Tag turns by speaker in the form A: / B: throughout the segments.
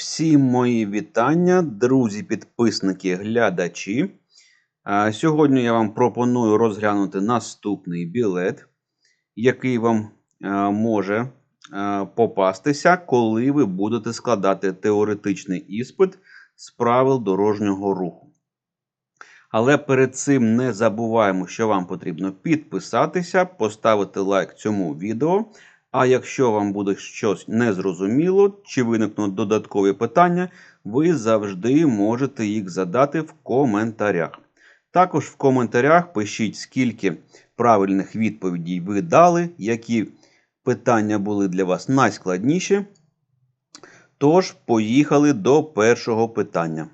A: Всім мої вітання, друзі, підписники, глядачі. Сьогодні я вам пропоную розглянути наступний білет, який вам може попастися, коли ви будете складати теоретичний іспит з правил дорожнього руху. Але перед цим не забуваємо, що вам потрібно підписатися, поставити лайк цьому відео. А якщо вам буде щось незрозуміло чи виникнуть додаткові питання, ви завжди можете їх задати в коментарях. Також в коментарях пишіть, скільки правильних відповідей ви дали, які питання були для вас найскладніші. Тож, поїхали до першого питання.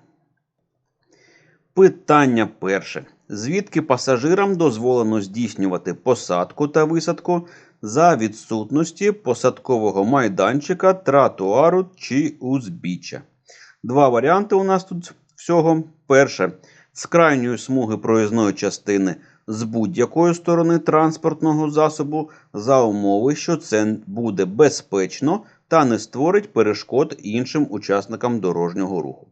A: Питання перше. Звідки пасажирам дозволено здійснювати посадку та висадку за відсутності посадкового майданчика, тротуару чи узбіччя? Два варіанти у нас тут всього. Перше з крайньої смуги проїзної частини з будь-якої сторони транспортного засобу за умови, що це буде безпечно та не створить перешкод іншим учасникам дорожнього руху.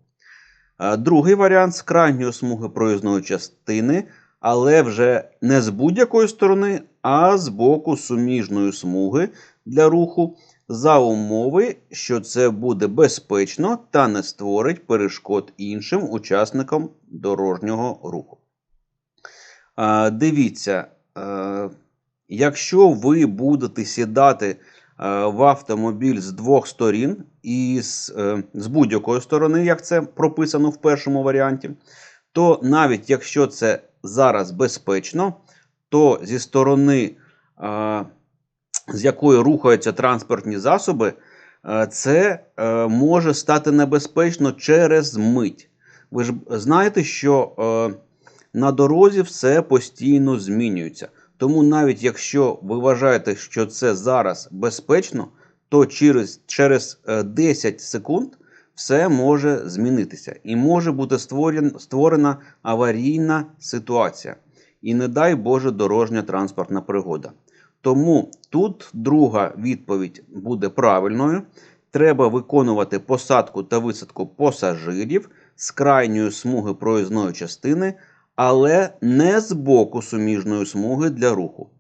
A: Другий варіант з крайньої смуги проїзної частини, але вже не з будь-якої сторони, а з боку суміжної смуги для руху за умови, що це буде безпечно та не створить перешкод іншим учасникам дорожнього руху. Дивіться, якщо ви будете сідати в автомобіль з двох сторін і з, е, з будь-якої сторони, як це прописано в першому варіанті, то навіть якщо це зараз безпечно, то зі сторони, е, з якої рухаються транспортні засоби, е, це е, може стати небезпечно через мить. Ви ж знаєте, що е, на дорозі все постійно змінюється. Тому навіть якщо ви вважаєте, що це зараз безпечно, то через, через е, 10 секунд все може змінитися і може бути створен, створена аварійна ситуація. І не дай Боже дорожня транспортна пригода. Тому тут друга відповідь буде правильною. Треба виконувати посадку та висадку пасажирів з крайньої смуги проїзної частини, але не з боку суміжної смуги для руху.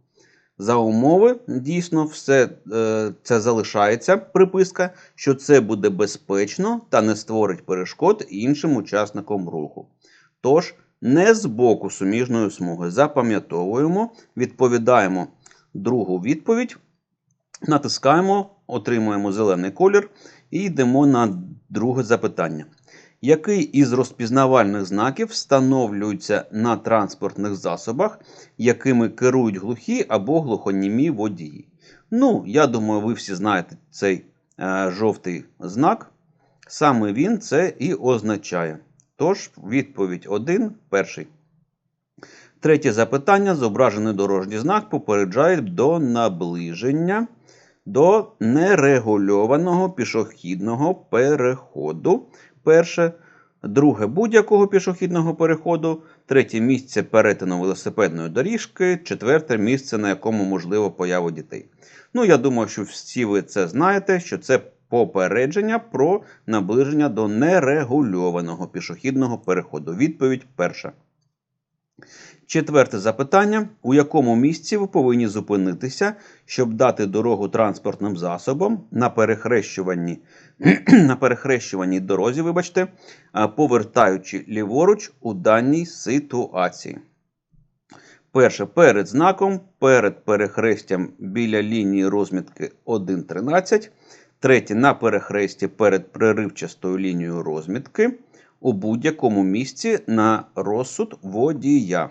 A: За умови, дійсно, все е, це залишається приписка, що це буде безпечно та не створить перешкод іншим учасникам руху. Тож, не з боку суміжної смуги. Запам'ятовуємо, відповідаємо другу відповідь, натискаємо, отримуємо зелений колір і йдемо на друге запитання. Який із розпізнавальних знаків встановлюється на транспортних засобах, якими керують глухі або глухонімі водії? Ну, я думаю, ви всі знаєте цей е, жовтий знак. Саме він це і означає. Тож, відповідь 1, перший. Третє запитання. Зображений дорожній знак попереджає до наближення до нерегульованого пішохідного переходу. Перше. Друге будь-якого пішохідного переходу. Третє місце перетину велосипедної доріжки. Четверте місце, на якому можливо поява дітей. Ну, я думаю, що всі ви це знаєте, що це попередження про наближення до нерегульованого пішохідного переходу. Відповідь перша. Четверте запитання: у якому місці ви повинні зупинитися, щоб дати дорогу транспортним засобам на перехрещуванні, на перехрещуваній дорозі, вибачте, повертаючи ліворуч у даній ситуації? Перше перед знаком, перед перехрестям біля лінії розмітки 1.13. Третє на перехресті перед преривчастою лінією розмітки. У будь-якому місці на розсуд водія.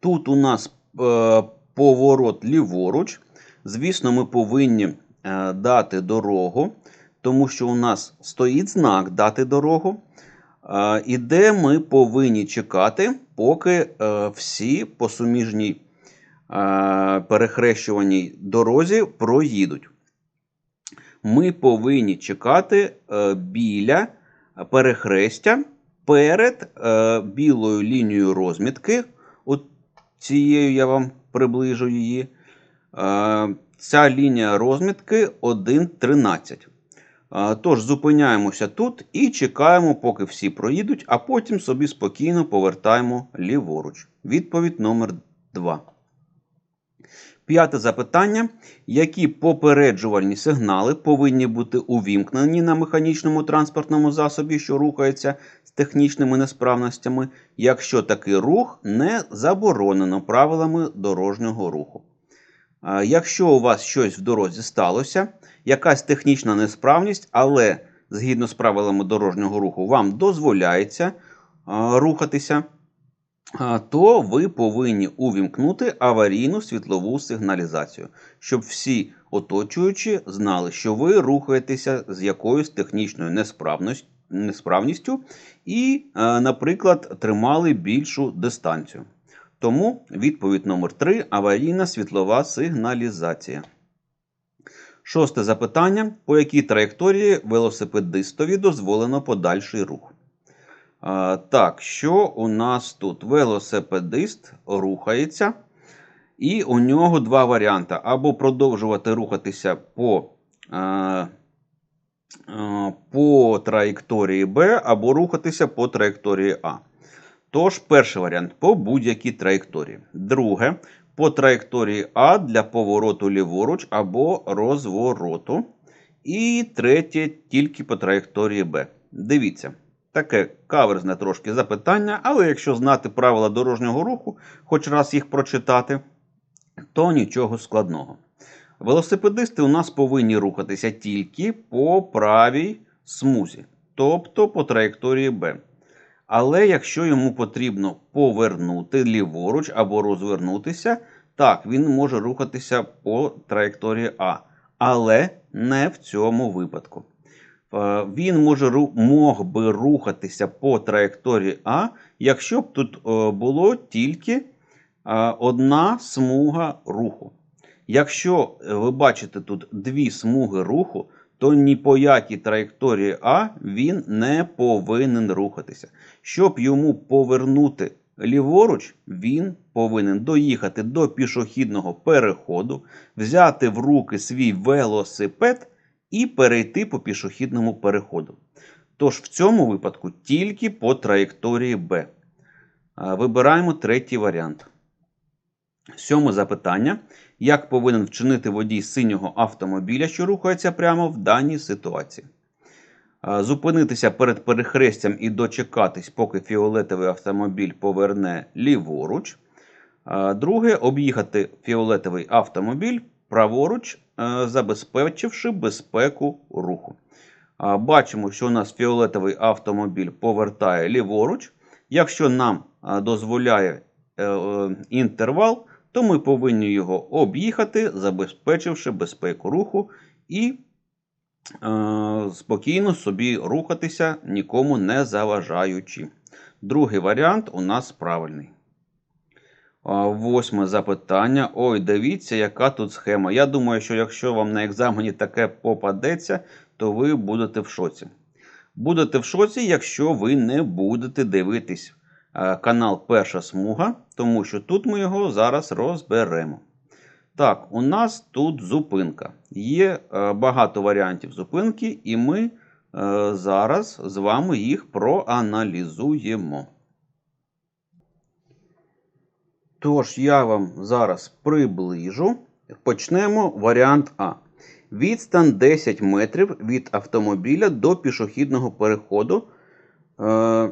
A: Тут у нас е, поворот ліворуч. Звісно, ми повинні е, дати дорогу, тому що у нас стоїть знак дати дорогу. Е, і де ми повинні чекати, поки е, всі по суміжній перехрещуваній дорозі проїдуть. Ми повинні чекати е, біля перехрестя перед е, білою лінією розмітки. От цією я вам приближу її. Е, ця лінія розмітки 1.13. Тож зупиняємося тут і чекаємо, поки всі проїдуть, а потім собі спокійно повертаємо ліворуч. Відповідь номер 2. П'яте запитання. Які попереджувальні сигнали повинні бути увімкнені на механічному транспортному засобі, що рухається з технічними несправностями, якщо такий рух не заборонено правилами дорожнього руху? Якщо у вас щось в дорозі сталося, якась технічна несправність, але згідно з правилами дорожнього руху вам дозволяється рухатися, то ви повинні увімкнути аварійну світлову сигналізацію, щоб всі оточуючі знали, що ви рухаєтеся з якоюсь технічною несправністю і, е, наприклад, тримали більшу дистанцію. Тому відповідь номер 3 аварійна світлова сигналізація. Шосте запитання: по якій траєкторії велосипедистові дозволено подальший рух? Так, що у нас тут? Велосипедист рухається, і у нього два варіанти: або продовжувати рухатися по, е, е, по траєкторії Б, або рухатися по траєкторії А. Тож, перший варіант по будь-якій траєкторії. Друге, по траєкторії А для повороту ліворуч або розвороту. І третє тільки по траєкторії Б. Дивіться, таке каверзне трошки запитання, але якщо знати правила дорожнього руху, хоч раз їх прочитати, то нічого складного. Велосипедисти у нас повинні рухатися тільки по правій смузі, тобто по траєкторії Б. Але якщо йому потрібно повернути ліворуч або розвернутися, так, він може рухатися по траєкторії А. Але не в цьому випадку. Е, Він може мог би рухатися по траєкторії А, якщо б тут е, було тільки е, одна смуга руху. Якщо ви бачите тут дві смуги руху, то ні по якій траєкторії А він не повинен рухатися. Щоб йому повернути ліворуч, він повинен доїхати до пішохідного переходу, взяти в руки свій велосипед і перейти по пішохідному переходу. Тож в цьому випадку тільки по траєкторії Б. Вибираємо третій варіант. Сьоме запитання. Як повинен вчинити водій синього автомобіля, що рухається прямо в даній ситуації? Зупинитися перед перехрестям і дочекатись, поки фіолетовий автомобіль поверне ліворуч. Друге об'їхати фіолетовий автомобіль праворуч, е, забезпечивши безпеку руху. Бачимо, що у нас фіолетовий автомобіль повертає ліворуч. Якщо нам дозволяє е, е, інтервал, то ми повинні його об'їхати, забезпечивши безпеку руху і е, спокійно собі рухатися, нікому не заважаючи. Другий варіант у нас правильний. Восьме запитання. Ой, дивіться, яка тут схема. Я думаю, що якщо вам на екзамені таке попадеться, то ви будете в шоці. Будете в шоці, якщо ви не будете дивитись е, канал Перша смуга, тому що тут ми його зараз розберемо. Так, у нас тут зупинка. Є е, багато варіантів зупинки, і ми е, зараз з вами їх проаналізуємо. Тож я вам зараз приближу. Почнемо варіант А. Відстань 10 метрів від автомобіля до пішохідного переходу е,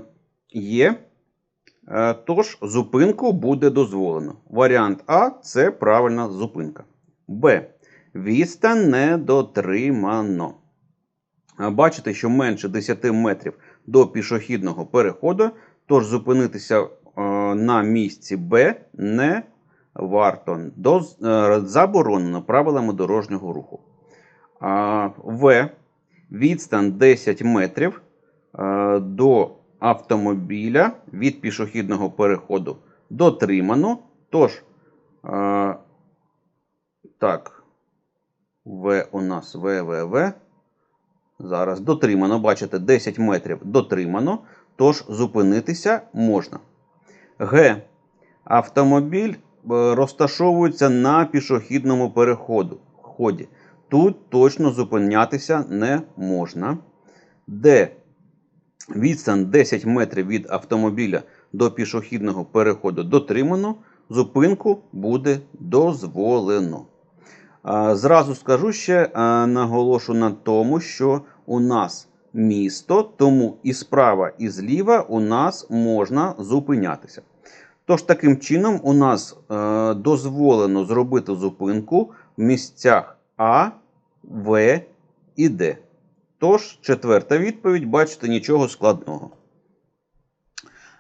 A: є. Е, тож зупинку буде дозволено. Варіант А це правильна зупинка. Б. Відстань не дотримано. Е, Бачите, що менше 10 метрів до пішохідного переходу, тож зупинитися на місці Б не варто. Доз- е, Заборонено правилами дорожнього руху. В. Відстань 10 метрів е, до автомобіля від пішохідного переходу дотримано. Тож, е, так, В у нас ВВВ. Зараз дотримано. Бачите, 10 метрів дотримано. Тож зупинитися можна. Г. Автомобіль е, розташовується на пішохідному переходу. Ході. Тут точно зупинятися не можна. Де відстань 10 метрів від автомобіля до пішохідного переходу дотримано, зупинку буде дозволено. Зразу скажу ще, наголошу на тому, що у нас місто, тому і справа, і зліва у нас можна зупинятися. Тож, таким чином, у нас е, дозволено зробити зупинку в місцях А, В і Д. Тож, четверта відповідь, бачите, нічого складного.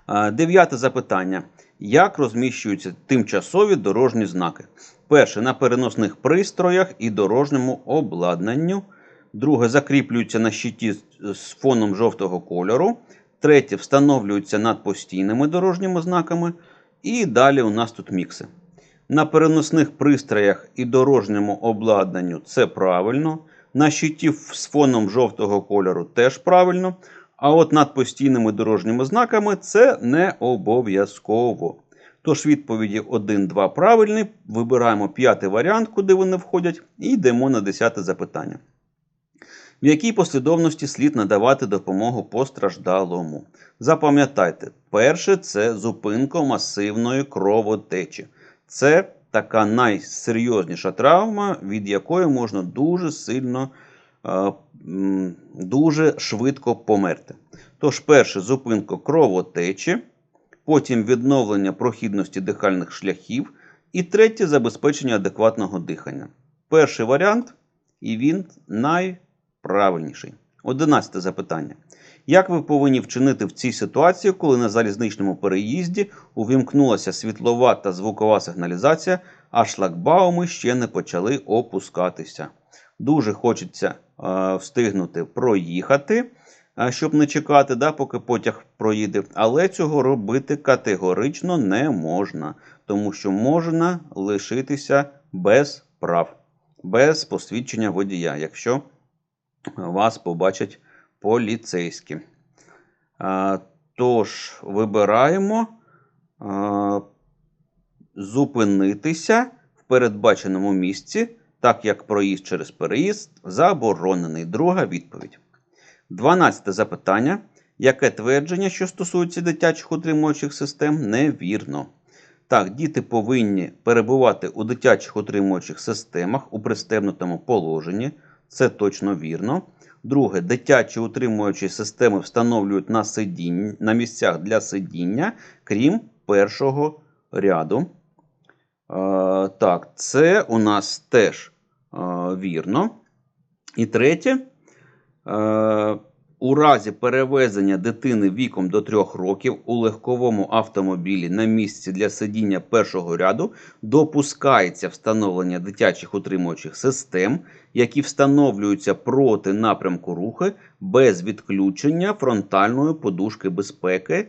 A: Е, Дев'яте запитання. Як розміщуються тимчасові дорожні знаки? Перше на переносних пристроях і дорожньому обладнанню. Друге закріплюються на щиті з- фоном жовтого кольору. Третє встановлюються над постійними дорожніми знаками. І далі у нас тут мікси. На переносних пристроях і дорожньому обладнанню це правильно. На щиті з фоном жовтого кольору теж правильно. А от над постійними дорожніми знаками це не обов'язково. Тож відповіді 1-2 правильні. Вибираємо п'ятий варіант, куди вони входять, і йдемо на десяте запитання. В якій послідовності слід надавати допомогу постраждалому? Запам'ятайте, перше це зупинка масивної кровотечі. Це така найсерйозніша травма, від якої можна дуже сильно, е, дуже швидко померти. Тож, перше зупинка кровотечі, потім відновлення прохідності дихальних шляхів, і третє забезпечення адекватного дихання. Перший варіант, і він найправильніший. Одинадцяте запитання. Як ви повинні вчинити в цій ситуації, коли на залізничному переїзді увімкнулася світлова та звукова сигналізація, а шлагбауми ще не почали опускатися? Дуже хочеться е, встигнути проїхати, е, щоб не чекати, да, поки потяг проїде. Але цього робити категорично не можна, тому що можна лишитися без прав, без посвідчення водія, якщо вас побачать поліцейські. Тож, вибираємо зупинитися в передбаченому місці, так як проїзд через переїзд заборонений. Друга відповідь. Дванадцяте запитання. Яке твердження, що стосується дитячих утримуючих систем, невірно. Так, діти повинні перебувати у дитячих утримуючих системах у пристебнутому положенні. Це точно вірно. Друге, дитячі утримуючі системи встановлюють на, сидінь, на місцях для сидіння, крім першого ряду. Е, так, це у нас теж е, вірно. І третє. Е, у разі перевезення дитини віком до 3 років у легковому автомобілі на місці для сидіння першого ряду допускається встановлення дитячих утримуючих систем, які встановлюються проти напрямку рухи без відключення фронтальної подушки безпеки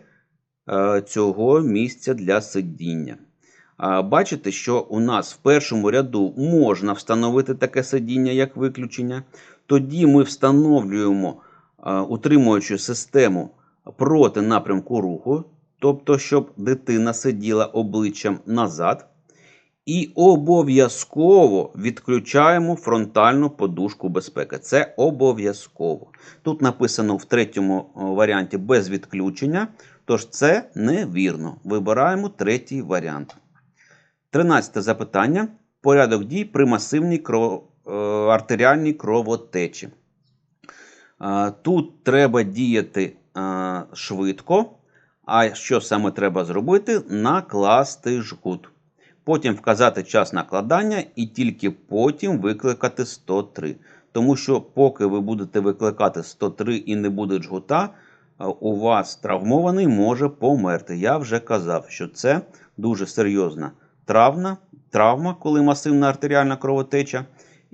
A: е, цього місця для сидіння. Бачите, що у нас в першому ряду можна встановити таке сидіння як виключення. Тоді ми встановлюємо а, утримуючу систему проти напрямку руху, тобто, щоб дитина сиділа обличчям назад. І обов'язково відключаємо фронтальну подушку безпеки. Це обов'язково. Тут написано в третьому варіанті без відключення, тож це невірно. Вибираємо третій варіант. Тринадцяте запитання. Порядок дій при масивній кров... е, артеріальній кровотечі. Тут треба діяти швидко. А що саме треба зробити? Накласти жгут. Потім вказати час накладання і тільки потім викликати 103. Тому що, поки ви будете викликати 103 і не буде жгута, у вас травмований може померти. Я вже казав, що це дуже серйозна травма, травма, коли масивна артеріальна кровотеча,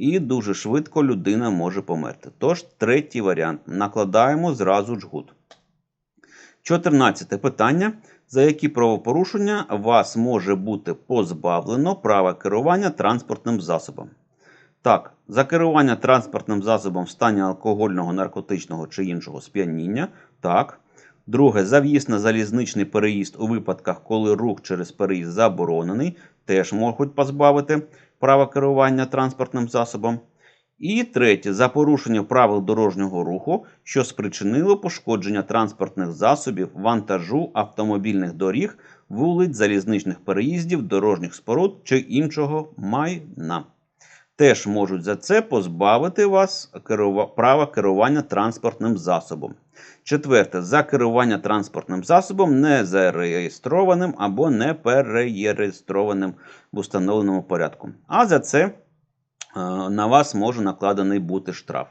A: і дуже швидко людина може померти. Тож, третій варіант. Накладаємо зразу жгут. 14 питання. За які правопорушення вас може бути позбавлено права керування транспортним засобом? Так, за керування транспортним засобом в стані алкогольного, наркотичного чи іншого сп'яніння. Так. Друге, за в'їзд на залізничний переїзд у випадках, коли рух через переїзд заборонений, теж можуть позбавити права керування транспортним засобом. І третє за порушення правил дорожнього руху, що спричинило пошкодження транспортних засобів, вантажу, автомобільних доріг, вулиць, залізничних переїздів, дорожніх споруд чи іншого майна. Теж можуть за це позбавити вас права керування транспортним засобом. Четверте, за керування транспортним засобом не зареєстрованим або не переєреєстрованим в установленому порядку. А за це е, на вас може накладений бути штраф.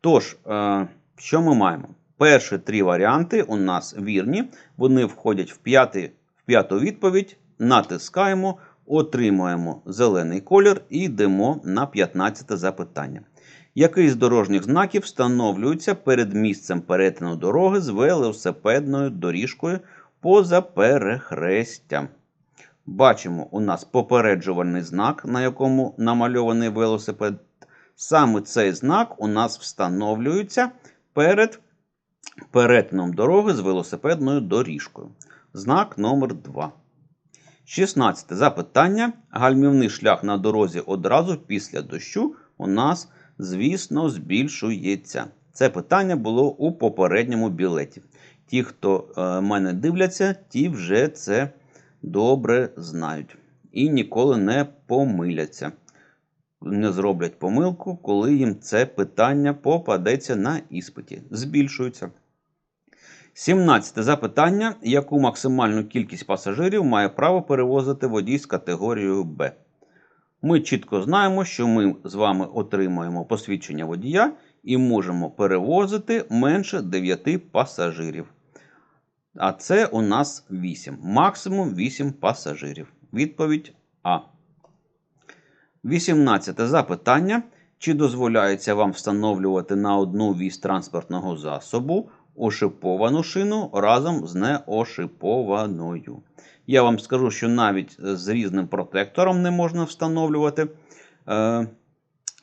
A: Тож, е, що ми маємо? Перші три варіанти у нас вірні, вони входять в, п'ятий, в п'яту відповідь, натискаємо, отримуємо зелений колір і йдемо на 15 запитання. Який з дорожніх знаків встановлюється перед місцем перетину дороги з велосипедною доріжкою поза перехрестям? Бачимо, у нас попереджувальний знак, на якому намальований велосипед. Саме цей знак у нас встановлюється перед перетином дороги з велосипедною доріжкою. Знак номер 2. 16 запитання. Гальмівний шлях на дорозі одразу після дощу у нас, звісно, збільшується. Це питання було у попередньому білеті. Ті, хто е, мене дивляться, ті вже це добре знають і ніколи не помиляться. Не зроблять помилку, коли їм це питання попадеться на іспиті. Збільшується. 17 запитання. Яку максимальну кількість пасажирів має право перевозити водій з категорією Б? Ми чітко знаємо, що ми з вами отримаємо посвідчення водія і можемо перевозити менше 9 пасажирів. А це у нас 8. Максимум 8 пасажирів. Відповідь А. 18 запитання. Чи дозволяється вам встановлювати на одну вісь транспортного засобу ошиповану шину разом з неошипованою? Я вам скажу, що навіть з різним протектором не можна встановлювати е,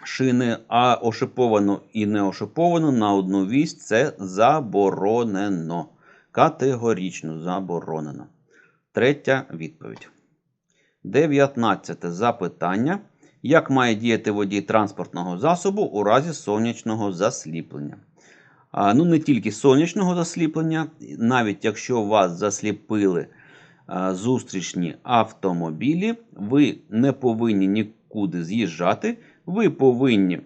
A: шини, а ошиповану і неошиповану на одну вісь це заборонено. Категорично заборонено. Третя відповідь. 19 запитання. Як має діяти водій транспортного засобу у разі сонячного засліплення? А, ну, не тільки сонячного засліплення, навіть якщо вас засліпили зустрічні автомобілі, ви не повинні нікуди з'їжджати, ви повинні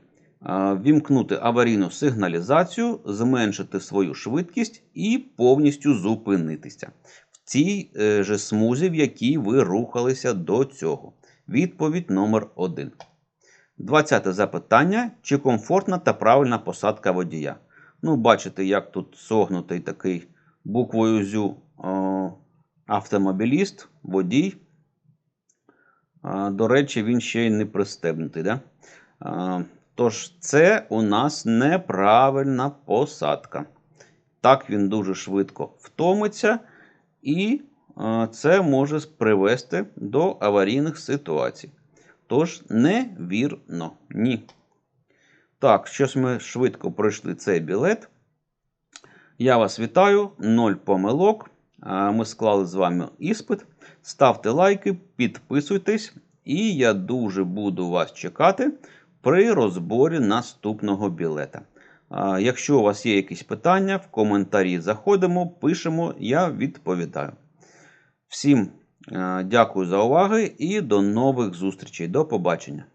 A: вімкнути аварійну сигналізацію, зменшити свою швидкість і повністю зупинитися в цій е, же смузі, в якій ви рухалися до цього. Відповідь номер 1. 20 запитання. Чи комфортна та правильна посадка водія? Ну, бачите, як тут согнутий такий буквою ЗЮ автомобіліст, водій. До речі, він ще й не пристебнутий. Да? Тож, це у нас неправильна посадка. Так, він дуже швидко втомиться, і це може привести до аварійних ситуацій. Тож, невірно, ні. Так, щось ми швидко пройшли цей білет. Я вас вітаю, ноль помилок. Ми склали з вами іспит. Ставте лайки, підписуйтесь, і я дуже буду вас чекати при розборі наступного білета. Якщо у вас є якісь питання, в коментарі заходимо, пишемо, я відповідаю. Всім е, дякую за увагу і до нових зустрічей. До побачення.